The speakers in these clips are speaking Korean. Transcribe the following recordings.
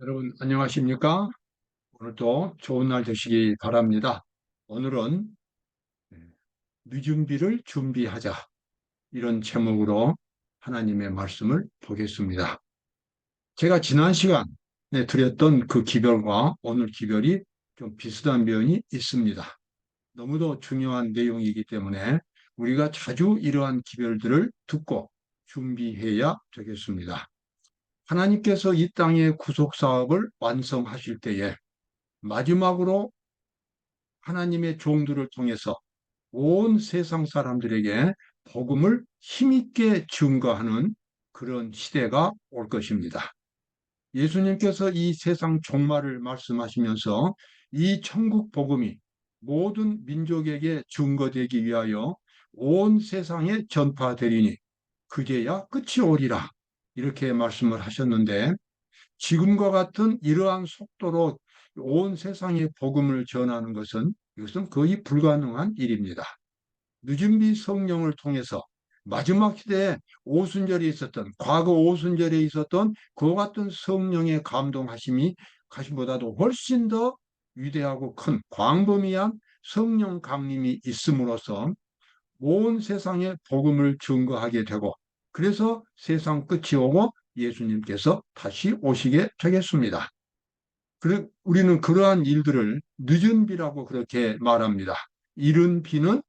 여러분 안녕하십니까? 오늘도 좋은 날 되시기 바랍니다. 오늘은 네, 늦은비를 준비하자 이런 제목으로 하나님의 말씀을 보겠습니다. 제가 지난 시간에 드렸던 그 기별과 오늘 기별이 좀 비슷한 면이 있습니다. 너무도 중요한 내용이기 때문에 우리가 자주 이러한 기별들을 듣고 준비해야 되겠습니다. 하나님께서 이 땅의 구속 사업을 완성하실 때에 마지막으로 하나님의 종들을 통해서 온 세상 사람들에게 복음을 힘있게 증거하는 그런 시대가 올 것입니다. 예수님께서 이 세상 종말을 말씀하시면서 이 천국 복음이 모든 민족에게 증거되기 위하여 온 세상에 전파되리니 그제야 끝이 오리라 이렇게 말씀을 하셨는데 지금과 같은 이러한 속도로 온 세상에 복음을 전하는 것은 이것은 거의 불가능한 일입니다. 늦은비 성령을 통해서 마지막 시대에 오순절에 있었던 과거 오순절에 있었던 그와 같은 성령의 감동하심이 가심보다도 훨씬 더 위대하고 큰 광범위한 성령 강림이 있음으로써 온 세상에 복음을 증거하게 되고 그래서 세상 끝이 오고 예수님께서 다시 오시게 되겠습니다. 우리는 그러한 일들을 늦은 비라고 그렇게 말합니다. 이른 비는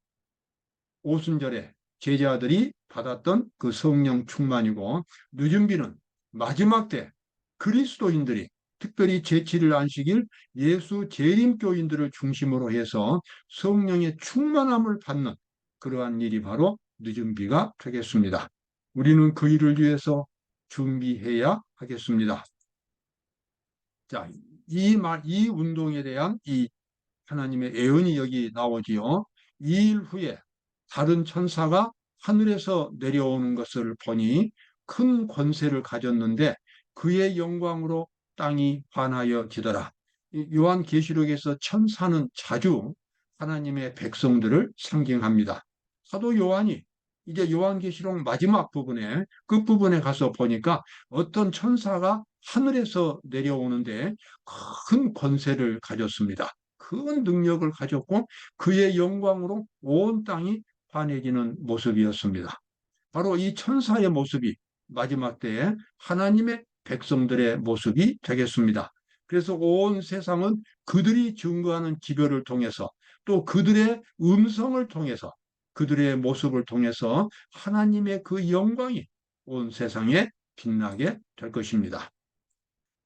오순절에 제자들이 받았던 그 성령 충만이고 늦은 비는 마지막 때 그리스도인들이 특별히 제7일 안식일 예수 재림교인들을 중심으로 해서 성령의 충만함을 받는 그러한 일이 바로 늦은 비가 되겠습니다. 우리는 그 일을 위해서 준비해야 하겠습니다. 자, 이 말, 이 운동에 대한 이 하나님의 애언이 여기 나오지요. 이 일 후에 다른 천사가 하늘에서 내려오는 것을 보니 큰 권세를 가졌는데 그의 영광으로 땅이 환하여 지더라. 요한 계시록에서 천사는 자주 하나님의 백성들을 상징합니다. 사도 요한이 이제 요한계시록 마지막 부분에 그 부분에 가서 보니까 어떤 천사가 하늘에서 내려오는데 큰 권세를 가졌습니다. 큰 능력을 가졌고 그의 영광으로 온 땅이 환해지는 모습이었습니다. 바로 이 천사의 모습이 마지막 때에 하나님의 백성들의 모습이 되겠습니다. 그래서 온 세상은 그들이 증거하는 기별을 통해서 또 그들의 음성을 통해서 그들의 모습을 통해서 하나님의 그 영광이 온 세상에 빛나게 될 것입니다.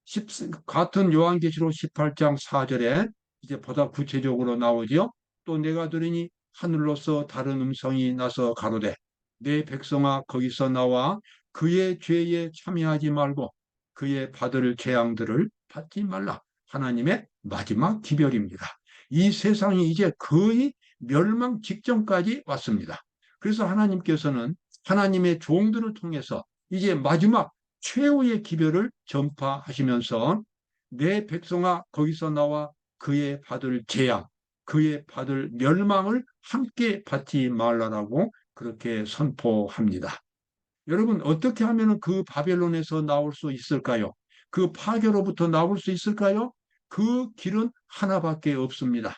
10, 같은 요한계시록 18장 4절에 이제 보다 구체적으로 나오지요. 또 내가 들으니 하늘로서 다른 음성이 나서 가로되 내 백성아 거기서 나와 그의 죄에 참여하지 말고 그의 받을 재앙들을 받지 말라. 하나님의 마지막 기별입니다. 이 세상이 이제 거의 멸망 직전까지 왔습니다. 그래서 하나님께서는 하나님의 종들을 통해서 이제 마지막 최후의 기별을 전파하시면서 내 백성아 거기서 나와 그의 받을 재앙, 그의 받을 멸망을 함께 받지 말라라고 그렇게 선포합니다. 여러분 어떻게 하면 그 바벨론에서 나올 수 있을까요? 그 파괴로부터 나올 수 있을까요? 그 길은 하나밖에 없습니다.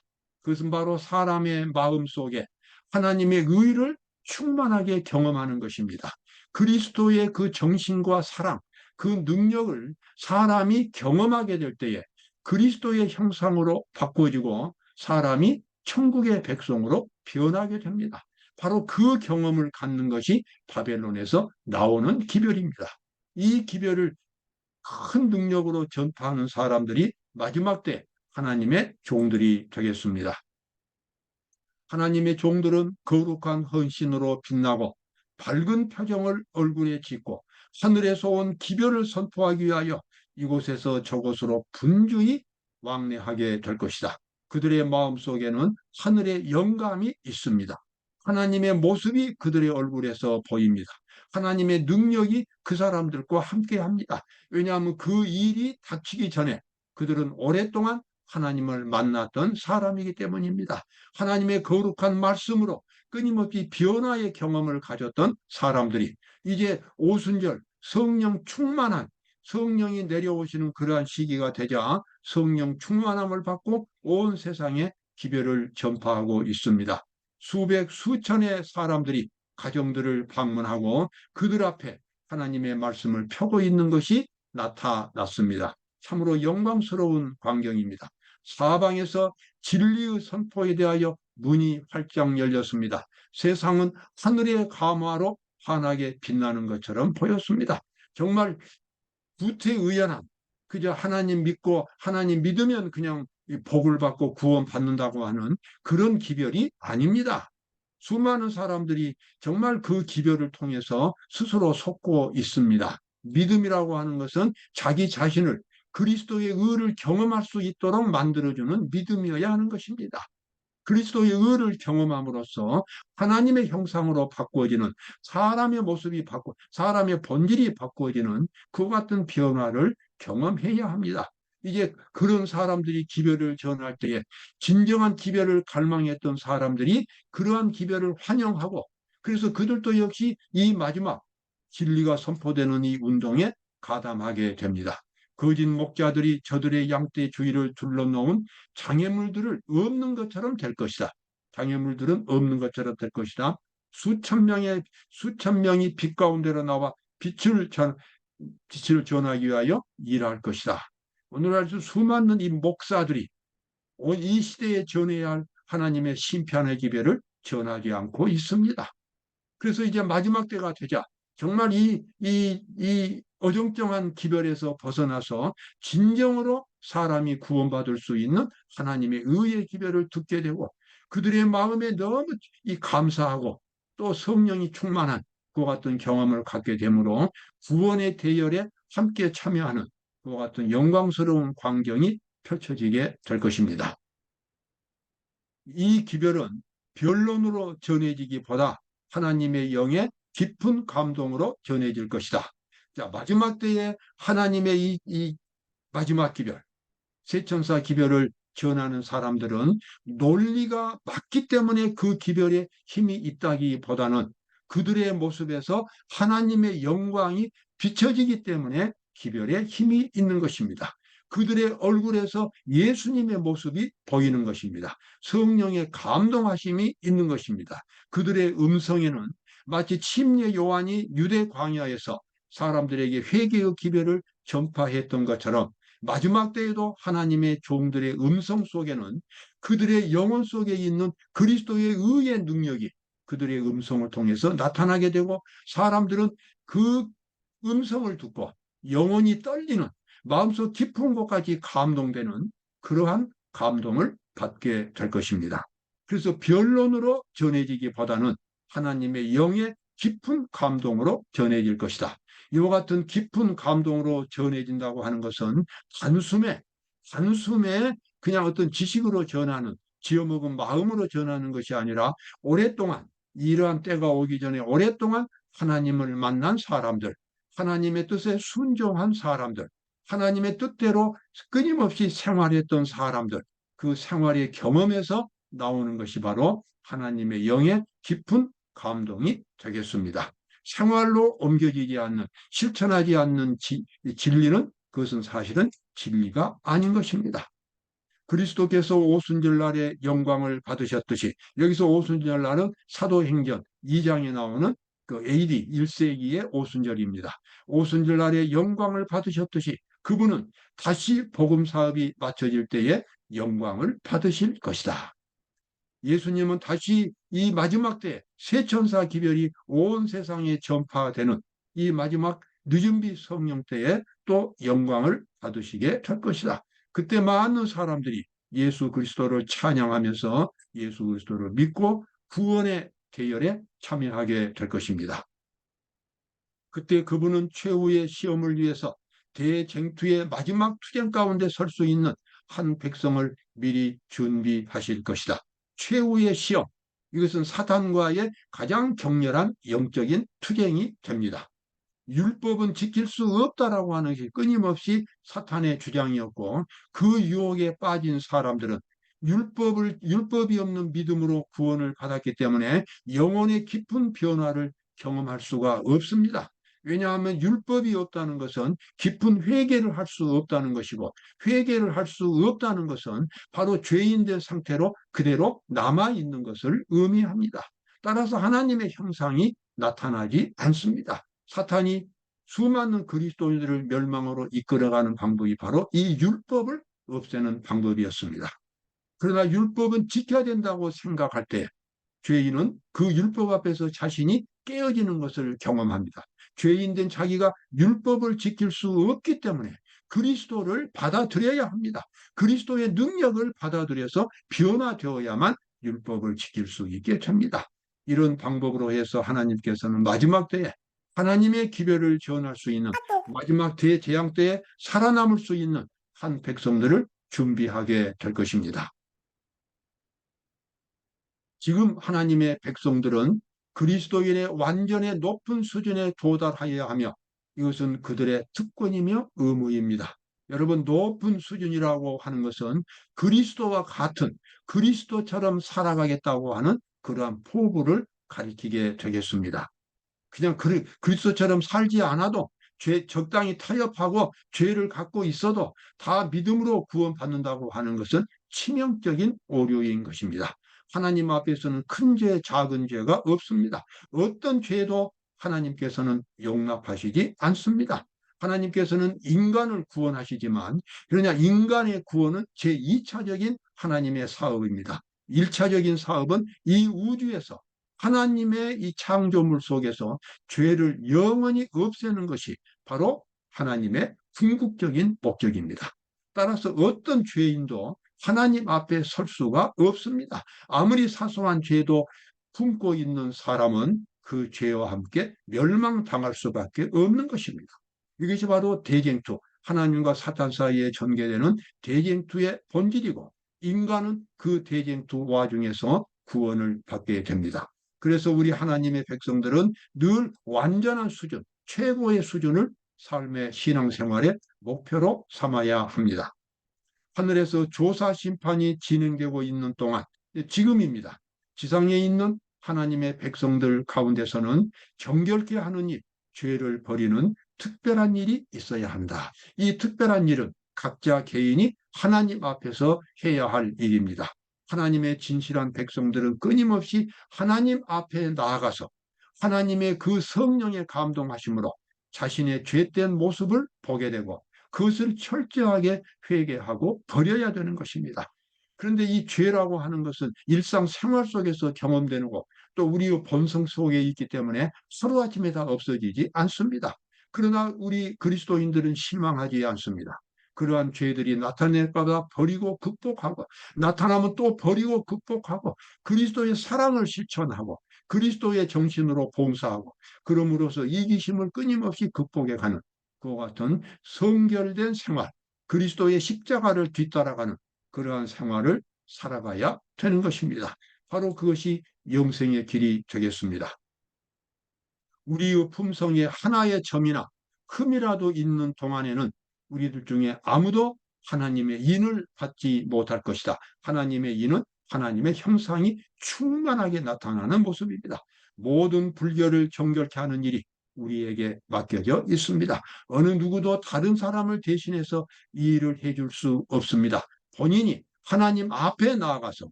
그것은 바로 사람의 마음 속에 하나님의 의를 충만하게 경험하는 것입니다. 그리스도의 그 정신과 사랑, 그 능력을 사람이 경험하게 될 때에 그리스도의 형상으로 바꿔지고 사람이 천국의 백성으로 변하게 됩니다. 바로 그 경험을 갖는 것이 바벨론에서 나오는 기별입니다. 이 기별을 큰 능력으로 전파하는 사람들이 마지막 때 하나님의 종들이 되겠습니다. 하나님의 종들은 거룩한 헌신으로 빛나고 밝은 표정을 얼굴에 짓고 하늘에서 온 기별을 선포하기 위하여 이곳에서 저곳으로 분주히 왕래하게 될 것이다. 그들의 마음 속에는 하늘의 영감이 있습니다. 하나님의 모습이 그들의 얼굴에서 보입니다. 하나님의 능력이 그 사람들과 함께 합니다. 왜냐하면 그 일이 닥치기 전에 그들은 오랫동안 하나님을 만났던 사람이기 때문입니다. 하나님의 거룩한 말씀으로 끊임없이 변화의 경험을 가졌던 사람들이 이제 오순절 성령 충만한 성령이 내려오시는 그러한 시기가 되자 성령 충만함을 받고 온 세상에 기별을 전파하고 있습니다. 수백 수천의 사람들이 가정들을 방문하고 그들 앞에 하나님의 말씀을 펴고 있는 것이 나타났습니다. 참으로 영광스러운 광경입니다. 사방에서 진리의 선포에 대하여 문이 활짝 열렸습니다. 세상은 하늘의 감화로 환하게 빛나는 것처럼 보였습니다. 정말 구태의연한 그저 하나님 믿고 하나님 믿으면 그냥 복을 받고 구원 받는다고 하는 그런 기별이 아닙니다. 수많은 사람들이 정말 그 기별을 통해서 스스로 속고 있습니다. 믿음이라고 하는 것은 자기 자신을 그리스도의 의를 경험할 수 있도록 만들어주는 믿음이어야 하는 것입니다. 그리스도의 의를 경험함으로써 하나님의 형상으로 바꾸어지는 사람의 모습이 바꾸 사람의 본질이 바꾸어지는 그 같은 변화를 경험해야 합니다. 이제 그런 사람들이 기별을 전할 때에 진정한 기별을 갈망했던 사람들이 그러한 기별을 환영하고 그래서 그들도 역시 이 마지막 진리가 선포되는 이 운동에 가담하게 됩니다. 거짓 목자들이 저들의 양떼 주위를 둘러놓은 장애물들을 없는 것처럼 될 것이다. 장애물들은 없는 것처럼 될 것이다. 수천 명의 수천 명이 빛 가운데로 나와 빛을 전 빛을 전하기 위하여 일할 것이다. 오늘날 수많은 이 목사들이 이 시대에 전해야 할 하나님의 심판의 기별을 전하지 않고 있습니다. 그래서 이제 마지막 때가 되자 정말 이, 이, 이 어정쩡한 기별에서 벗어나서 진정으로 사람이 구원받을 수 있는 하나님의 의의 기별을 듣게 되고 그들의 마음에 너무 이 감사하고 또 성령이 충만한 그 같은 경험을 갖게 되므로 구원의 대열에 함께 참여하는 그 같은 영광스러운 광경이 펼쳐지게 될 것입니다. 이 기별은 변론으로 전해지기보다 하나님의 영의 깊은 감동으로 전해질 것이다. 자, 마지막 때에 하나님의 이, 이 마지막 기별, 세천사 기별을 전하는 사람들은 논리가 맞기 때문에 그 기별에 힘이 있다기보다는 그들의 모습에서 하나님의 영광이 비춰지기 때문에 기별에 힘이 있는 것입니다. 그들의 얼굴에서 예수님의 모습이 보이는 것입니다. 성령의 감동하심이 있는 것입니다. 그들의 음성에는 마치 침례 요한이 유대 광야에서 사람들에게 회개의 기별을 전파했던 것처럼 마지막 때에도 하나님의 종들의 음성 속에는 그들의 영혼 속에 있는 그리스도의 의의 능력이 그들의 음성을 통해서 나타나게 되고 사람들은 그 음성을 듣고 영혼이 떨리는 마음속 깊은 곳까지 감동되는 그러한 감동을 받게 될 것입니다. 그래서 변론으로 전해지기보다는 하나님의 영의 깊은 감동으로 전해질 것이다. 이와 같은 깊은 감동으로 전해진다고 하는 것은 단숨에 단숨에 그냥 어떤 지식으로 전하는 지어먹은 마음으로 전하는 것이 아니라 오랫동안 이러한 때가 오기 전에 오랫동안 하나님을 만난 사람들, 하나님의 뜻에 순종한 사람들, 하나님의 뜻대로 끊임없이 생활했던 사람들, 그 생활의 경험에서 나오는 것이 바로 하나님의 영의 깊은 감동이 되겠습니다. 생활로 옮겨지지 않는, 실천하지 않는 지, 진리는 그것은 사실은 진리가 아닌 것입니다. 그리스도께서 오순절날의 영광을 받으셨듯이 여기서 오순절날은 사도행전 2장에 나오는 그 AD 1세기의 오순절입니다. 오순절날의 영광을 받으셨듯이 그분은 다시 복음 사업이 맞춰질 때에 영광을 받으실 것이다. 예수님은 다시 이 마지막 때 세천사 기별이 온 세상에 전파되는 이 마지막 늦은비 성령 때에 또 영광을 받으시게 될 것이다. 그때 많은 사람들이 예수 그리스도를 찬양하면서 예수 그리스도를 믿고 구원의 계열에 참여하게 될 것입니다. 그때 그분은 최후의 시험을 위해서 대쟁투의 마지막 투쟁 가운데 설 수 있는 한 백성을 미리 준비하실 것이다. 최후의 시험, 이것은 사탄과의 가장 격렬한 영적인 투쟁이 됩니다. 율법은 지킬 수 없다라고 하는 것이 끊임없이 사탄의 주장이었고 그 유혹에 빠진 사람들은 율법을 율법이 없는 믿음으로 구원을 받았기 때문에 영혼의 깊은 변화를 경험할 수가 없습니다. 왜냐하면 율법이 없다는 것은 깊은 회개를 할 수 없다는 것이고 회개를 할 수 없다는 것은 바로 죄인된 상태로 그대로 남아 있는 것을 의미합니다. 따라서 하나님의 형상이 나타나지 않습니다. 사탄이 수많은 그리스도인들을 멸망으로 이끌어가는 방법이 바로 이 율법을 없애는 방법이었습니다. 그러나 율법은 지켜야 된다고 생각할 때 죄인은 그 율법 앞에서 자신이 깨어지는 것을 경험합니다. 죄인된 자기가 율법을 지킬 수 없기 때문에 그리스도를 받아들여야 합니다. 그리스도의 능력을 받아들여서 변화되어야만 율법을 지킬 수 있게 됩니다. 이런 방법으로 해서 하나님께서는 마지막 때에 하나님의 기별을 전할 수 있는 마지막 대재앙 때에 살아남을 수 있는 한 백성들을 준비하게 될 것입니다. 지금 하나님의 백성들은 그리스도인의 완전의 높은 수준에 도달하여야 하며 이것은 그들의 특권이며 의무입니다. 여러분 높은 수준이라고 하는 것은 그리스도와 같은 그리스도처럼 살아가겠다고 하는 그러한 포부를 가리키게 되겠습니다. 그냥 그리, 그리스도처럼 살지 않아도 죄 적당히 타협하고 죄를 갖고 있어도 다 믿음으로 구원받는다고 하는 것은 치명적인 오류인 것입니다. 하나님 앞에서는 큰 죄, 작은 죄가 없습니다. 어떤 죄도 하나님께서는 용납하시지 않습니다. 하나님께서는 인간을 구원하시지만 그러냐 인간의 구원은 제2차적인 하나님의 사업입니다. 1차적인 사업은 이 우주에서 하나님의 이 창조물 속에서 죄를 영원히 없애는 것이 바로 하나님의 궁극적인 목적입니다. 따라서 어떤 죄인도 하나님 앞에 설 수가 없습니다. 아무리 사소한 죄도 품고 있는 사람은 그 죄와 함께 멸망당할 수밖에 없는 것입니다. 이것이 바로 대쟁투, 하나님과 사탄 사이에 전개되는 대쟁투의 본질이고 인간은 그 대쟁투 와중에서 구원을 받게 됩니다. 그래서 우리 하나님의 백성들은 늘 완전한 수준, 최고의 수준을 삶의 신앙생활의 목표로 삼아야 합니다. 하늘에서 조사 심판이 진행되고 있는 동안 지금입니다. 지상에 있는 하나님의 백성들 가운데서는 정결케 하는 일, 죄를 버리는 특별한 일이 있어야 한다. 이 특별한 일은 각자 개인이 하나님 앞에서 해야 할 일입니다. 하나님의 진실한 백성들은 끊임없이 하나님 앞에 나아가서 하나님의 그 성령의 감동하심으로 자신의 죄된 모습을 보게 되고 그것을 철저하게 회개하고 버려야 되는 것입니다. 그런데 이 죄라고 하는 것은 일상생활 속에서 경험되는 것, 또 우리의 본성 속에 있기 때문에 하루아침에 다 없어지지 않습니다. 그러나 우리 그리스도인들은 실망하지 않습니다. 그러한 죄들이 나타낼까봐 버리고 극복하고 나타나면 또 버리고 극복하고 그리스도의 사랑을 실천하고 그리스도의 정신으로 봉사하고 그럼으로써 이기심을 끊임없이 극복해 가는 그와 같은 성결된 생활 그리스도의 십자가를 뒤따라가는 그러한 생활을 살아가야 되는 것입니다. 바로 그것이 영생의 길이 되겠습니다. 우리의 품성에 하나의 점이나 흠이라도 있는 동안에는 우리들 중에 아무도 하나님의 인을 받지 못할 것이다. 하나님의 인은 하나님의 형상이 충만하게 나타나는 모습입니다. 모든 불결을 정결케 하는 일이 우리에게 맡겨져 있습니다. 어느 누구도 다른 사람을 대신해서 이 일을 해줄 수 없습니다. 본인이 하나님 앞에 나아가서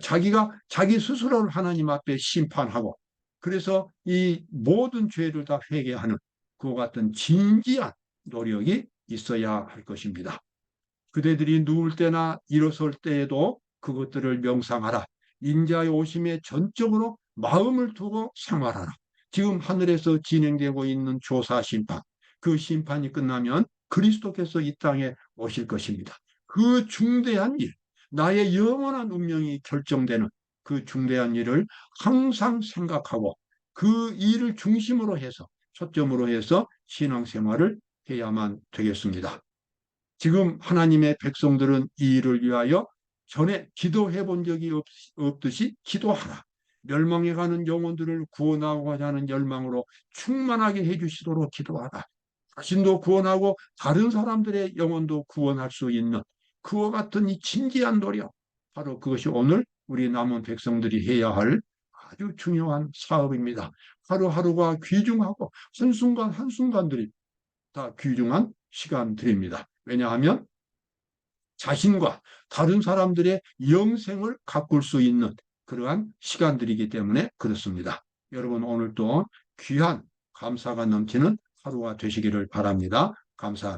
자기가 자기 스스로를 하나님 앞에 심판하고 그래서 이 모든 죄를 다 회개하는 그와 같은 진지한 노력이 있어야 할 것입니다. 그대들이 누울 때나 일어설 때에도 그것들을 명상하라. 인자의 오심에 전적으로 마음을 두고 생활하라. 지금 하늘에서 진행되고 있는 조사 심판, 그 심판이 끝나면 그리스도께서 이 땅에 오실 것입니다. 그 중대한 일, 나의 영원한 운명이 결정되는 그 중대한 일을 항상 생각하고 그 일을 중심으로 해서 초점으로 해서 신앙생활을 해야만 되겠습니다. 지금 하나님의 백성들은 이 일을 위하여 전에 기도해 본 적이 없, 없듯이 기도하라. 멸망해 가는 영혼들을 구원하고자 하는 열망으로 충만하게 해 주시도록 기도하라. 자신도 구원하고 다른 사람들의 영혼도 구원할 수 있는 그와 같은 이 진지한 노력, 바로 그것이 오늘 우리 남은 백성들이 해야 할 아주 중요한 사업입니다. 하루하루가 귀중하고 한순간 한순간들이 다 귀중한 시간들입니다. 왜냐하면 자신과 다른 사람들의 영생을 가꿀 수 있는 그러한 시간들이기 때문에 그렇습니다. 여러분 오늘도 귀한 감사가 넘치는 하루가 되시기를 바랍니다. 감사합니다.